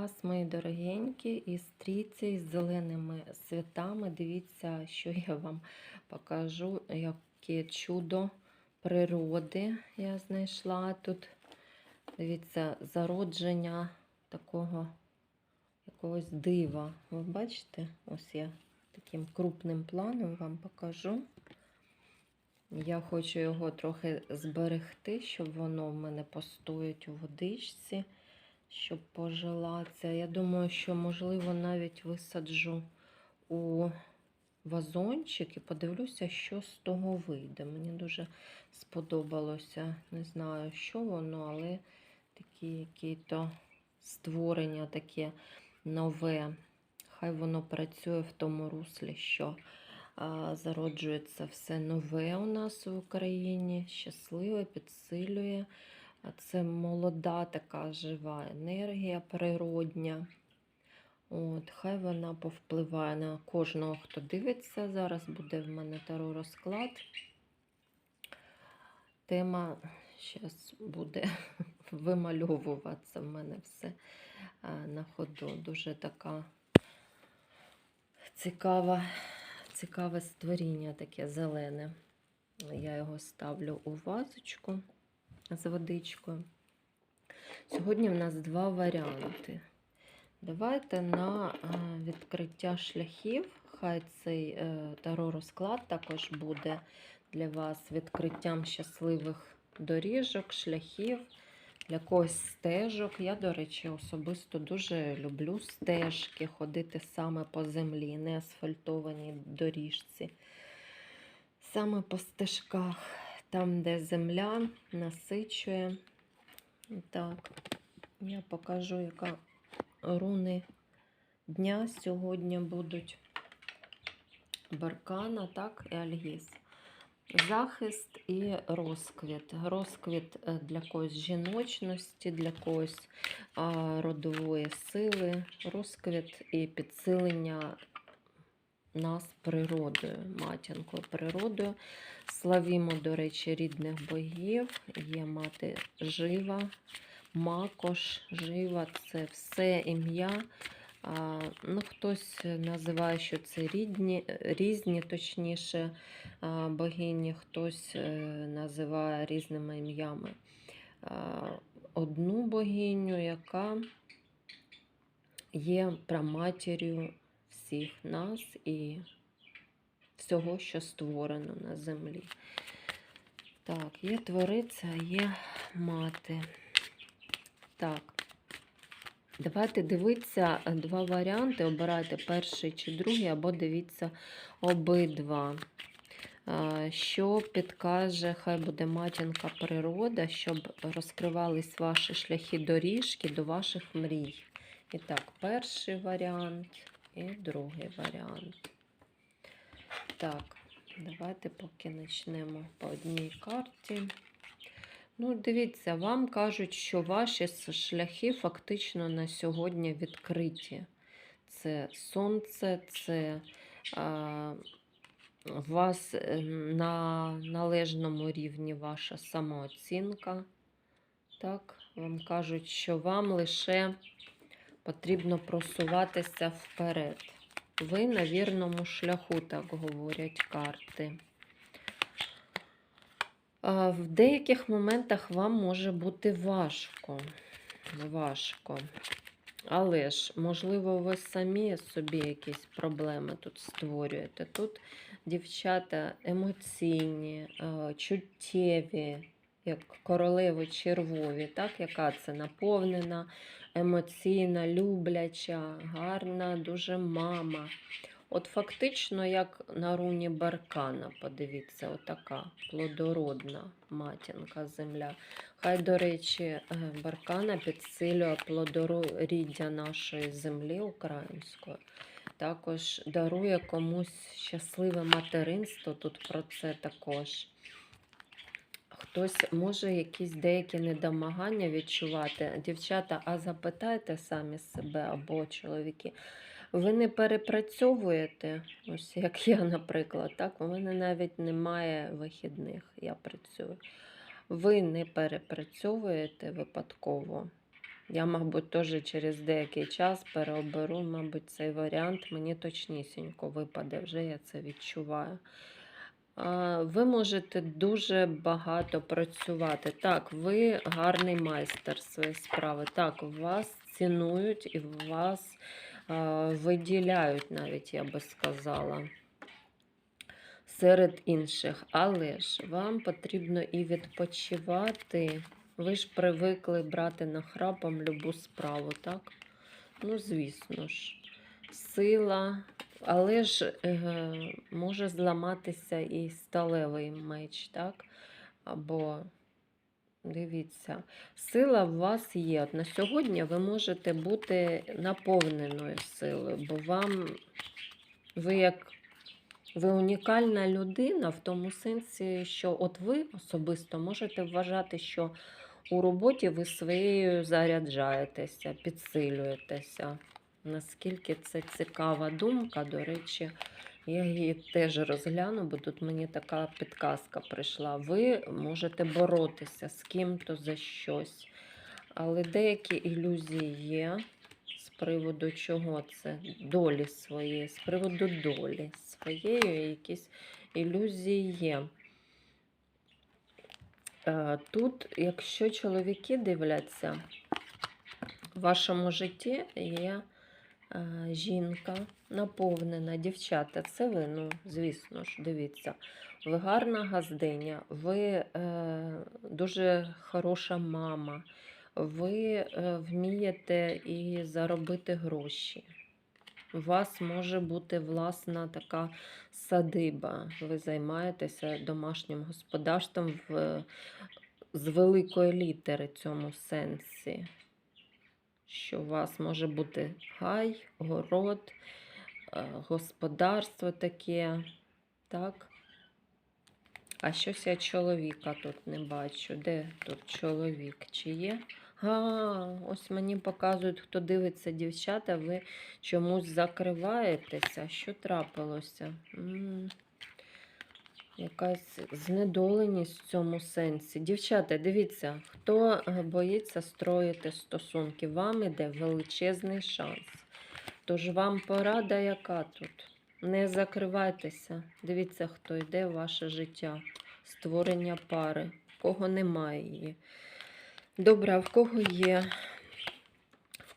вас, мої дорогенькі, і стрійці із зеленими святами. Дивіться, що я вам покажу, яке чудо природи я знайшла тут. Дивіться, зародження такого якогось дива. Ви бачите? Ось я таким крупним планом вам покажу. Я хочу його трохи зберегти, щоб воно в мене постоїть у водичці, щоб пожилатися. Я думаю, що, можливо, навіть висаджу у вазончик і подивлюся, що з того вийде. Мені дуже сподобалося. Не знаю, що воно, але такі які-то створення таке нове. Хай воно працює в тому руслі, що а, зароджується все нове у нас в Україні, щасливе, підсилює. Це молода така жива енергія природня. От, хай вона повпливає на кожного, хто дивиться. Зараз буде в мене таро розклад. Тема зараз буде вимальовуватися в мене все на ходу. Дуже така цікава, цікаве створіння, таке зелене. Я його ставлю у вазочку з водичкою. Сьогодні в нас два варіанти. Давайте на е, відкриття шляхів. Хай цей е, таро розклад також буде для вас відкриттям щасливих доріжок, шляхів, для когось стежок. Я, до речі, особисто дуже люблю стежки, ходити саме по землі, не асфальтованій доріжці. Саме по стежках, там, де земля насичує. Так, я покажу, яка руни дня сьогодні будуть Баркана, так, і Альгіз. Захист і розквіт. Розквіт е, для когось жіночності, для когось родової сили, розквіт і підсилення нас природою, матінкою природою. Славімо, до речі, рідних богів. Є мати жива, макош, жива це все ім'я. Ну, Хтось називає, що це рідні, різні, точніше, богині, хтось е, називає різними ім'ями. Одну богиню, яка є праматір'ю всіх нас і всього, що створено на землі. Так, є твориця, є мати. Так. Давайте дивитися два варіанти. Обирайте перший чи другий, або дивіться обидва. Що підкаже, хай буде матінка природа, щоб розкривались ваші шляхи доріжки до ваших мрій. І так, перший варіант і другий варіант. Так, давайте поки почнемо по одній карті. Ну, дивіться, вам кажуть, що ваші шляхи фактично на сьогодні відкриті. Це сонце, це а, вас е, на належному рівні ваша самооцінка. Так, вам кажуть, що вам лише потрібно просуватися вперед. Ви на вірному шляху, так говорять карти. В деяких моментах вам може бути важко. Важко. Але ж, можливо, ви самі собі якісь проблеми тут створюєте. Тут дівчата емоційні, чуттєві, як королеви червові, так? яка це наповнена, емоційна, любляча, гарна, дуже мама. От фактично, як на руні Баркана, подивіться, отака плодородна матінка земля. Хай, до речі, е, Баркана підсилює плодоріддя нашої землі української. Також дарує комусь щасливе материнство, тут про це також. Хтось може якісь деякі недомагання відчувати. Дівчата, а запитайте самі себе або чоловіки. Ви не перепрацьовуєте, ось як я, наприклад, так, у мене навіть немає вихідних, я працюю. Ви не перепрацьовуєте випадково Я, мабуть, теж через деякий час переоберу, мабуть, цей варіант. Мені точнісінько випаде, вже я це відчуваю. А, Ви можете дуже багато працювати. Так, ви гарний майстер своєї справи. Так, вас цінують і вас виділяють, навіть я би сказала, серед інших. Але ж вам потрібно і відпочивати. Ви ж привикли брати нахрапом любу справу, так? Ну, звісно ж, сила, але ж е, може зламатися і сталевий меч, так? Або дивіться, сила в вас є. От на сьогодні ви можете бути наповненою силою, бо вам ви як ви унікальна людина в тому сенсі, що от ви особисто можете вважати, що у роботі ви своєю заряджаєтеся, підсилюєтеся. Наскільки це цікава думка, до речі, я її теж розгляну, бо тут мені така підказка прийшла. Ви можете боротися з ким-то за щось, але деякі ілюзії є з приводу чого це? Долі своєї, з приводу долі своєї якісь ілюзії є. Е, Тут, якщо чоловіки дивляться, в вашому житті є жінка наповнена, дівчата, це ви, ну, звісно ж, дивіться. Ви гарна газдиня, ви е, дуже хороша мама, ви е, вмієте і заробити гроші. У вас може бути власна така садиба. Ви займаєтеся домашнім господарством в, з великої літери цьому сенсі. Що у вас може бути гай, город, е, господарство таке, так? А щось я чоловіка тут не бачу. Де тут чоловік? Чи є? А, ось мені показують, хто дивиться дівчата, ви чомусь закриваєтеся. Що трапилося? М, Якась знедоленість в цьому сенсі. Дівчата, дивіться, хто е, боїться строїти стосунки, вам іде величезний шанс. Тож вам порада яка тут? Не закривайтеся. Дивіться, хто йде в ваше життя. Створення пари. В кого немає її. Добре, а в кого є?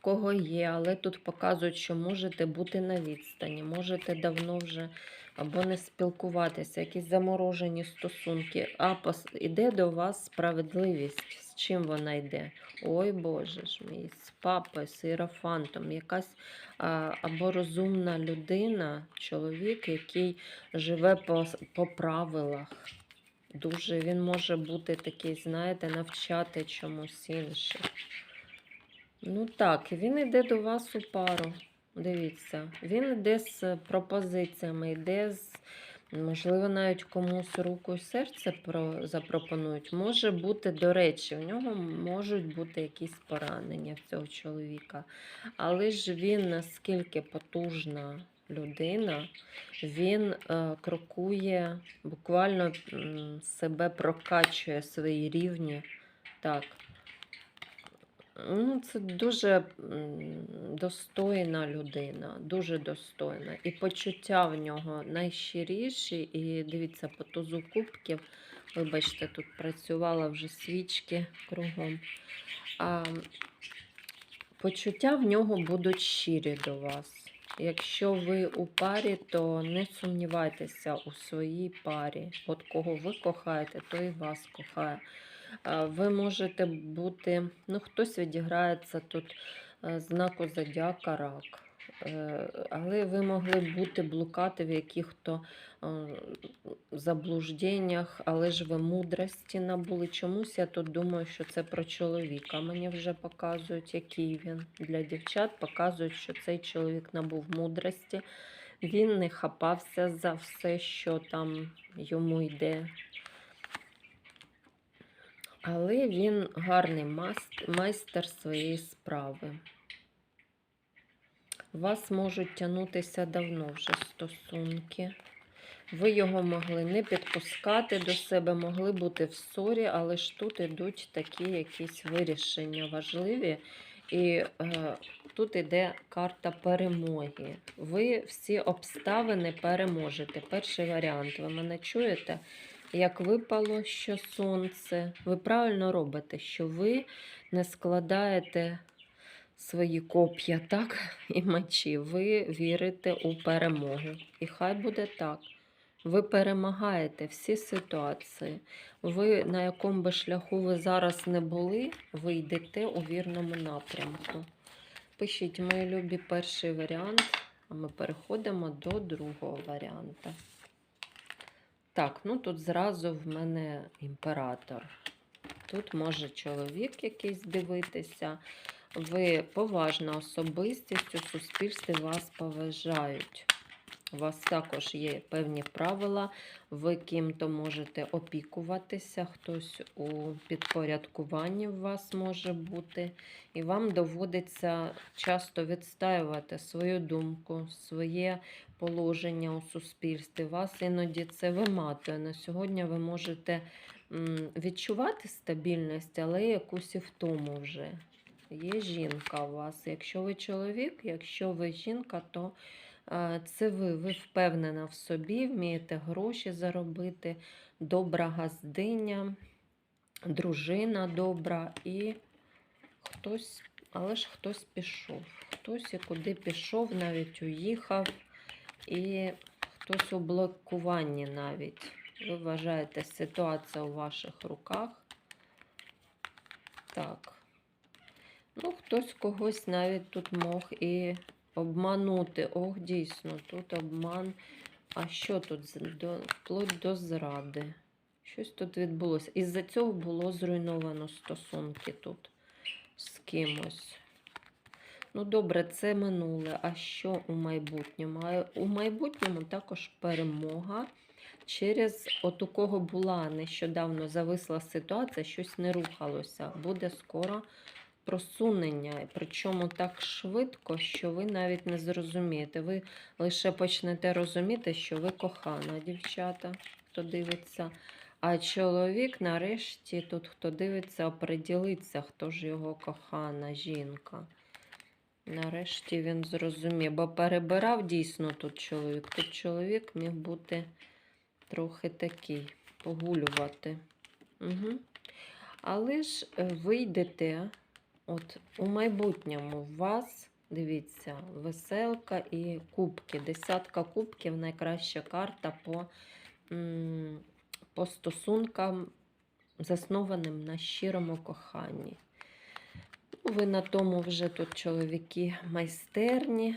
Кого є, але тут показують, що можете бути на відстані, можете давно вже або не спілкуватися, якісь заморожені стосунки. А пос- іде до вас справедливість. З чим вона йде? Ой Боже ж мій, з папою, з іерофантом, якась а, або розумна людина, чоловік, який живе по, по правилах. Дуже він може бути такий, знаєте, навчати чомусь інше. Ну так, він йде до вас у пару. Дивіться, він йде з пропозиціями, йде з, можливо, навіть комусь руку і серце про, запропонують. Може бути, до речі, у нього можуть бути якісь поранення в цього чоловіка. Але ж він наскільки потужна людина, він е, крокує, буквально себе прокачує свої рівні. Так. Ну, це дуже достойна людина, дуже достойна. І почуття в нього найщиріші. І дивіться, по тузу кубків, вибачте, тут працювала вже свічки кругом. А, почуття в нього будуть щирі до вас. Якщо ви у парі, то не сумнівайтеся у своїй парі. От кого ви кохаєте, той і вас кохає. Ви можете бути, ну хтось відіграється тут е, знаку зодіака рак. Е, Але ви могли бути блукати в яких-то заблужденнях, але ж ви мудрості набули. Чомусь я тут думаю, що це про чоловіка. Мені вже показують, який він. Для дівчат показують, що цей чоловік набув мудрості. Він не хапався за все, що там йому йде. Але він гарний майстер своєї справи. Вас можуть тягнутися давно вже стосунки. Ви його могли не підпускати до себе, могли бути в ссорі, але ж тут ідуть такі якісь вирішення важливі. І е, тут іде карта перемоги. Ви всі обставини переможете. Перший варіант. Ви мене чуєте? Як випало, що сонце, ви правильно робите, що ви не складаєте свої коп'я, так, і мечі. Ви вірите у перемогу. І хай буде так. Ви перемагаєте всі ситуації. Ви на якому би шляху ви зараз не були, ви йдете у вірному напрямку. Пишіть, мої любі, перший варіант, а ми переходимо до другого варіанта. Так, ну тут зразу в мене імператор. Тут може чоловік якийсь дивитися. Ви поважна особистість, у суспільстві вас поважають. У вас також є певні правила, ви ким-то можете опікуватися, хтось у підпорядкуванні в вас може бути. І вам доводиться часто відстаювати свою думку, своє положення у суспільстві. Вас іноді це виматує. На сьогодні ви можете відчувати стабільність, але якусь і втому вже. Є жінка у вас. Якщо ви чоловік, якщо ви жінка, то це ви, ви впевнена в собі, вмієте гроші заробити, добра газдиня, дружина добра і хтось, але ж хтось пішов. Хтось і куди пішов, навіть уїхав, і хтось у блокуванні навіть. Ви вважаєте, ситуація у ваших руках. Так. Ну, хтось когось навіть тут мог і обманути. Ох, дійсно, тут обман. А що тут? До, вплоть до зради. Щось тут відбулося. Із-за цього було зруйновано стосунки тут з кимось. Ну, добре, це минуле. А що у майбутньому? А у майбутньому також перемога. Через от у кого була нещодавно зависла ситуація, щось не рухалося. Буде скоро просунення, причому так швидко, що ви навіть не зрозумієте. Ви лише почнете розуміти, що ви кохана, дівчата, хто дивиться. А чоловік, нарешті, тут хто дивиться, оприділиться, хто ж його кохана жінка. Нарешті він зрозумів, бо перебирав дійсно тут чоловік. Тут чоловік міг бути трохи такий, погулювати. Угу. Але ж е, ви йдете, от у майбутньому у вас, дивіться, веселка і кубки. Десятка кубків найкраща карта по, по стосункам, заснованим на щирому коханні. Ну, Ви на тому вже тут чоловіки майстерні,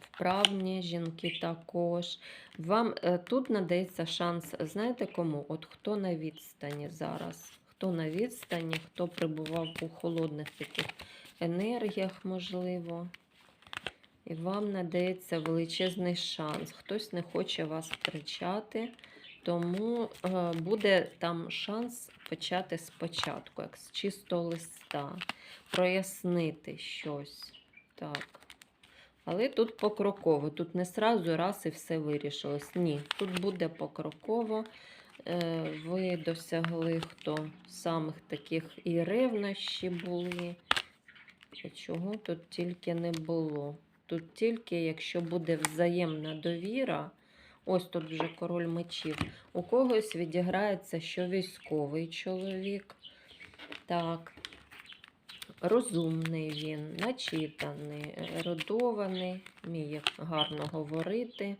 вправні, жінки також. Вам е, тут надається шанс, знаєте кому? От хто на відстані зараз? Хто на відстані, хто прибував у холодних таких енергіях, можливо. І вам надається величезний шанс. Хтось не хоче вас втрачати, тому е, буде там шанс почати спочатку, як з чистого листа, прояснити щось. Так. Але тут покроково. Тут не сразу раз і все вирішилось. Ні, тут буде покроково. Е, Ви досягли хто самих таких і ревнощі були. Чого тут тільки не було. Тут тільки, якщо буде взаємна довіра, ось тут вже король мечів, у когось відіграється, що військовий чоловік. Так, розумний він, начитаний, родований, вміє гарно говорити.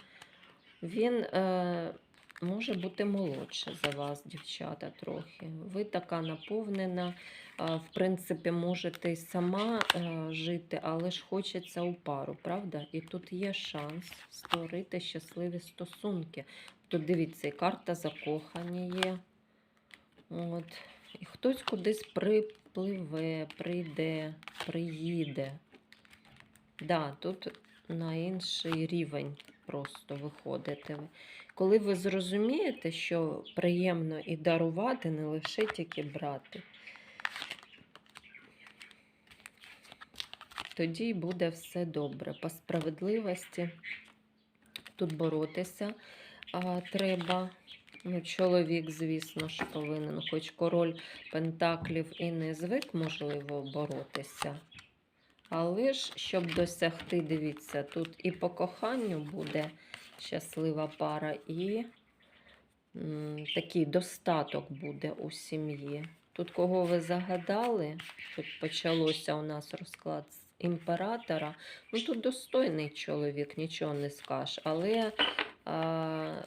Він е, може бути молодше за вас, дівчата, трохи. Ви така наповнена. В принципі, можете й сама е, жити, але ж хочеться у пару, правда? І тут є шанс створити щасливі стосунки. Тут дивіться, і карта закохані є. От. І хтось кудись припливе, прийде, приїде. Да, тут на інший рівень просто виходите. ви. Коли ви зрозумієте, що приємно і дарувати, не лише тільки брати, тоді буде все добре. По справедливості тут боротися а, треба. Ну, чоловік, звісно ж, повинен, хоч король Пентаклів і не звик, можливо, боротися. Але ж, щоб досягти, дивіться, тут і по коханню буде щаслива пара, і м, такий достаток буде у сім'ї. Тут кого ви загадали, тут почалося у нас розклад з імператора. Ну тут достойний чоловік, нічого не скажеш, але а,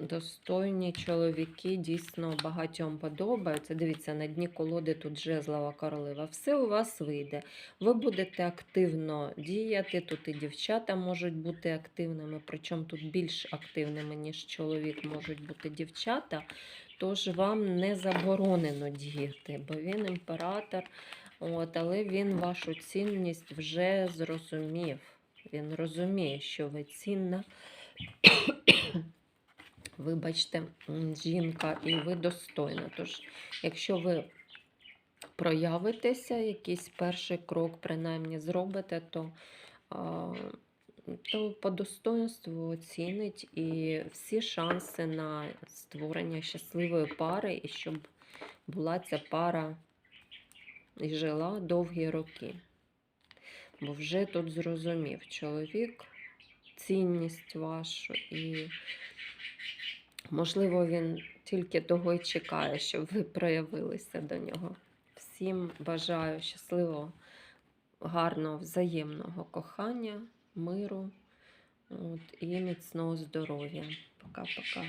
достойні чоловіки дійсно багатьом подобаються. Дивіться, на дні колоди тут жезлова королева. Все у вас вийде. Ви будете активно діяти. Тут і дівчата можуть бути активними, причому тут більш активними, ніж чоловік, можуть бути дівчата. Тож вам не заборонено діяти, бо він імператор, от, але він вашу цінність вже зрозумів. Він розуміє, що ви цінна. Вибачте, жінка, і ви достойна. Тож, якщо ви проявитеся, якийсь перший крок, принаймні, зробите, то, то по достоинству оцінить і всі шанси на створення щасливої пари, і щоб була ця пара і жила довгі роки. Бо вже тут зрозумів чоловік цінність вашу і Можливо, він тільки того й чекає, щоб ви проявилися до нього. Всім бажаю щасливого, гарного, взаємного кохання, миру от, і міцного здоров'я. Пока-пока.